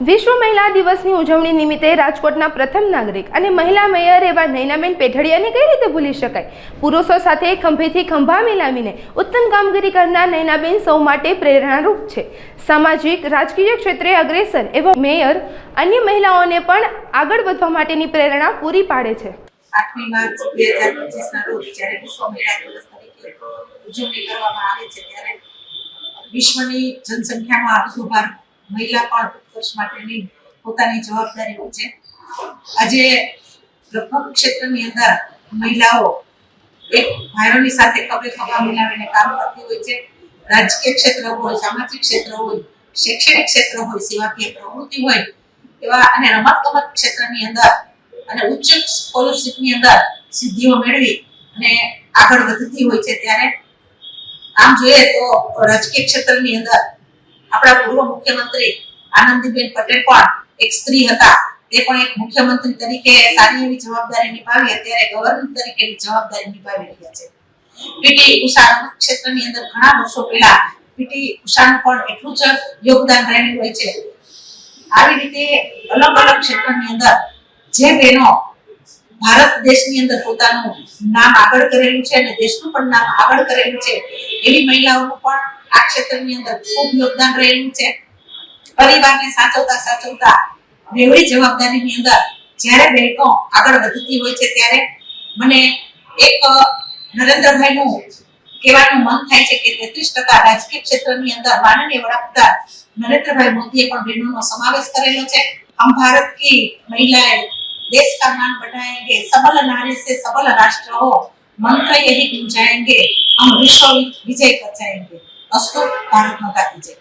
વિશ્વ મહિલા દિવસની ઉજવણી નિમિત્તે રાજકોટના પ્રથમ નાગરિક અને મહિલા મેયર એવા નૈનાબેન પેઠડિયાને કઈ રીતે ભૂલી શકાય? પુરુષો સાથે ખંભેથી ખંભા મિલાવીને ઉત્તમ કામગીરી કરનાર નૈનાબેન સૌ માટે પ્રેરણારૂપ છે. સામાજિક, રાજકીય ક્ષેત્રે અગ્રેસર એવા મેયર અન્ય મહિલાઓને પણ આગળ વધવા માટેની પ્રેરણા પૂરી પાડે છે. વિશ્વની જનસંખ્યામાં અડધો ભાગ મહિલા પણ ઉત્કર્ષ માટેની પોતાની જવાબદારી હોય છે. આજે લગભગ ક્ષેત્રની અંદર મહિલાઓ એક ભાઈઓની સાથે ખભે ખભા મિલાવીને કામ કરતી હોય છે. રાજકીય ક્ષેત્ર હોય, સામાજિક ક્ષેત્ર હોય, શૈક્ષણિક ક્ષેત્ર હોય, સેવાકીય પ્રવૃત્તિ હોય, એવા અને રમત ગમત ક્ષેત્રની અંદર અને ઉચ્ચ સ્કોલરશીપની અંદર સિદ્ધિઓ મેળવી અને આગળ વધતી હોય છે. ત્યારે આમ જોઈએ તો રાજકીય ક્ષેત્રની અંદર આપણા પૂર્વ મુખ્યમંત્રી આનંદીબેન પટેલ પણ એક સ્ત્રી હતા. તે પણ એક મુખ્યમંત્રી તરીકે સારી એવી જવાબદારી નિભાવી અત્યારે ગવર્નર તરીકેની જવાબદારી નિભાવી રહ્યા છે. પીટી ઉષા ક્ષેત્રની અંદર ઘણા વર્ષો પહેલા પીટી ઉષાનું પણ એટલું જ યોગદાન રહેલું હોય છે. આવી રીતે અલગ અલગ ક્ષેત્રની અંદર જે બહેનો ભારત દેશની અંદર પોતાનું નામ આગળ કરેલું છે અને દેશનું પણ નામ આગળ કરેલું છે, એવી મહિલાઓનું પણ આ ક્ષેત્રની અંદર ખૂબ યોગદાન રહેલું છે પરિવારને સાચવતા સાચવતા બેવડી જવાબદારીની અંદર જ્યારે બહેનો આગળ વધતી હોય છે ત્યારે મને એક અ, નરેન્દ્રભાઈનું કહેવાનું મન થાય છે કે તેત્રીસ ટકા રાજકીય ક્ષેત્રની અંદર માનનીય વડાપ્રધાન નરેન્દ્રભાઈ મોદીએ પણ બહેનોનો સમાવેશ કરેલો છે હમ ભારત की महिलाएं देश का मान बढ़ाएंगे सबल नारी से सबल राष्ट्र हो मंत्र यही गुंजाएंगे हम विश्व विजय कर जाएंगे અસ્તુ ભારત માતા કી